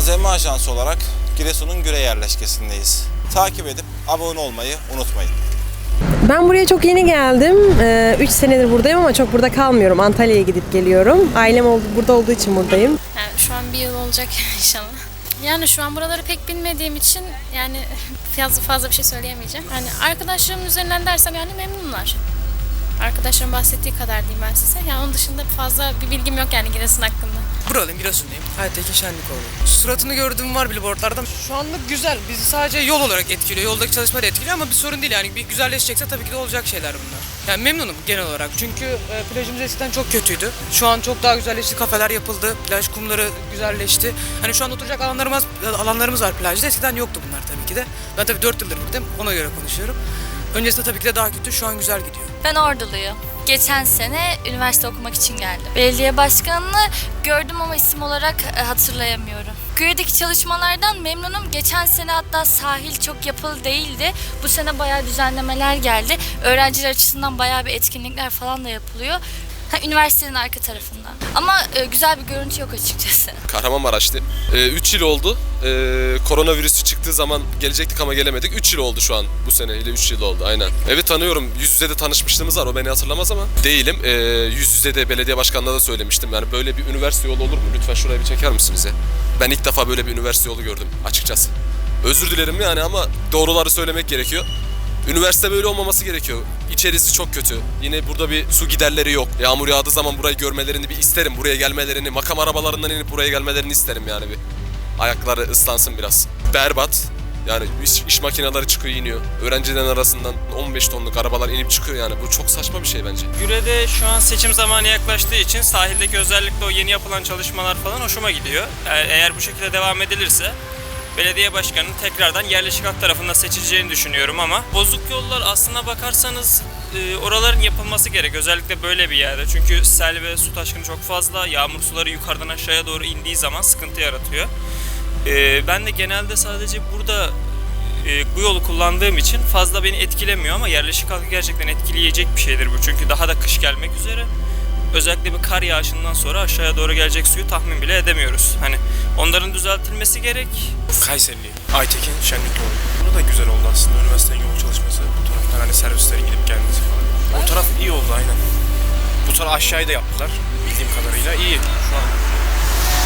Malzeme ajansı olarak Giresun'un Güre yerleşkesindeyiz. Takip edip abone olmayı unutmayın. Ben buraya çok yeni geldim. 3 senedir buradayım ama çok burada kalmıyorum. Antalya'ya gidip geliyorum. Ailem oldu, burada olduğu için buradayım. Yani şu an bir yıl olacak inşallah. Yani şu an buraları pek bilmediğim için yani fazla fazla bir şey söyleyemeyeceğim. Yani arkadaşlarımın üzerinden dersem yani memnunlar. Arkadaşlarım bahsettiği kadar diyeyim ben size. Yani onun dışında fazla bir bilgim yok yani Giresun hakkında. Buralıyım, Giresun'dayım. Aytekin Şenlikoğlu. Suratını gördüğüm var billboardlardan. Şu anlık güzel. Bizi sadece yol olarak etkiliyor. Yoldaki çalışmalar etkiliyor ama bir sorun değil yani. Bir güzelleşecekse tabii ki de olacak şeyler bunlar. Yani memnunum genel olarak. Çünkü e, plajımız eskiden çok kötüydü. Şu an çok daha güzelleşti. Kafeler yapıldı. Plaj kumları güzelleşti. Hani şu an oturacak alanlarımız alanlarımız var plajda. Eskiden yoktu bunlar tabii ki de. Ben tabii 4 yıldır buradayım. Ona göre konuşuyorum. Öncesinde tabii ki de daha kötü. Şu an güzel gidiyor. Ben Orduluyum. Geçen sene üniversite okumak için geldim. Belediye başkanını gördüm ama isim olarak e, hatırlayamıyorum. Köy'deki çalışmalardan memnunum. Geçen sene hatta sahil çok yapılı değildi. Bu sene bayağı düzenlemeler geldi. Öğrenciler açısından bayağı bir etkinlikler falan da yapılıyor. Ha, üniversitenin arka tarafında. Ama e, güzel bir görüntü yok açıkçası. Kahramanmaraş'tayım. 3 yıl oldu. Ee, koronavirüsü çıktığı zaman gelecektik ama gelemedik. 3 yıl oldu şu an. Bu seneyle 3 yıl oldu aynen. Evet tanıyorum. Yüz yüze de tanışmışlığımız var. O beni hatırlamaz ama değilim. Ee, yüz yüze de belediye başkanına da söylemiştim. Yani böyle bir üniversite yolu olur mu? Lütfen şuraya bir çeker misiniz ya? Ben ilk defa böyle bir üniversite yolu gördüm açıkçası. Özür dilerim yani ama doğruları söylemek gerekiyor. Üniversite böyle olmaması gerekiyor. İçerisi çok kötü. Yine burada bir su giderleri yok. Yağmur yağdığı zaman burayı görmelerini bir isterim. Buraya gelmelerini, makam arabalarından inip buraya gelmelerini isterim yani bir. Ayakları ıslansın biraz. Berbat. Yani iş, iş makineleri çıkıyor iniyor. Öğrencilerin arasından 15 tonluk arabalar inip çıkıyor yani. Bu çok saçma bir şey bence. Güre'de şu an seçim zamanı yaklaştığı için sahildeki özellikle o yeni yapılan çalışmalar falan hoşuma gidiyor. Eğer bu şekilde devam edilirse belediye başkanının tekrardan yerleşik hat tarafından seçileceğini düşünüyorum ama bozuk yollar aslına bakarsanız e, oraların yapılması gerek özellikle böyle bir yerde çünkü sel ve su taşkını çok fazla yağmur suları yukarıdan aşağıya doğru indiği zaman sıkıntı yaratıyor. E, ben de genelde sadece burada e, bu yolu kullandığım için fazla beni etkilemiyor ama yerleşik halkı gerçekten etkileyecek bir şeydir bu. Çünkü daha da kış gelmek üzere. Özellikle bir kar yağışından sonra aşağıya doğru gelecek suyu tahmin bile edemiyoruz. Hani onların düzeltilmesi gerek. Kayserili. Aytekin Şenlikoğlu. Bu da güzel oldu aslında üniversitenin yol çalışması. Bu taraftan hani servislerin gidip gelmesi falan. O taraf iyi oldu aynen. Bu taraf aşağıya da yaptılar bildiğim kadarıyla. iyi şu an.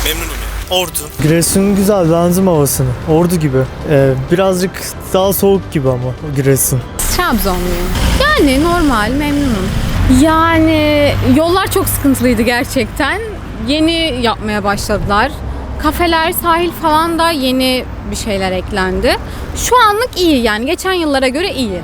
Memnunum yani. Ordu. Giresun güzel benzim havasını. Ordu gibi. Ee, birazcık daha soğuk gibi ama Giresun. Trabzonluyum. Yani normal, memnunum. Yani yollar çok sıkıntılıydı gerçekten. Yeni yapmaya başladılar. Kafeler, sahil falan da yeni bir şeyler eklendi. Şu anlık iyi yani geçen yıllara göre iyi.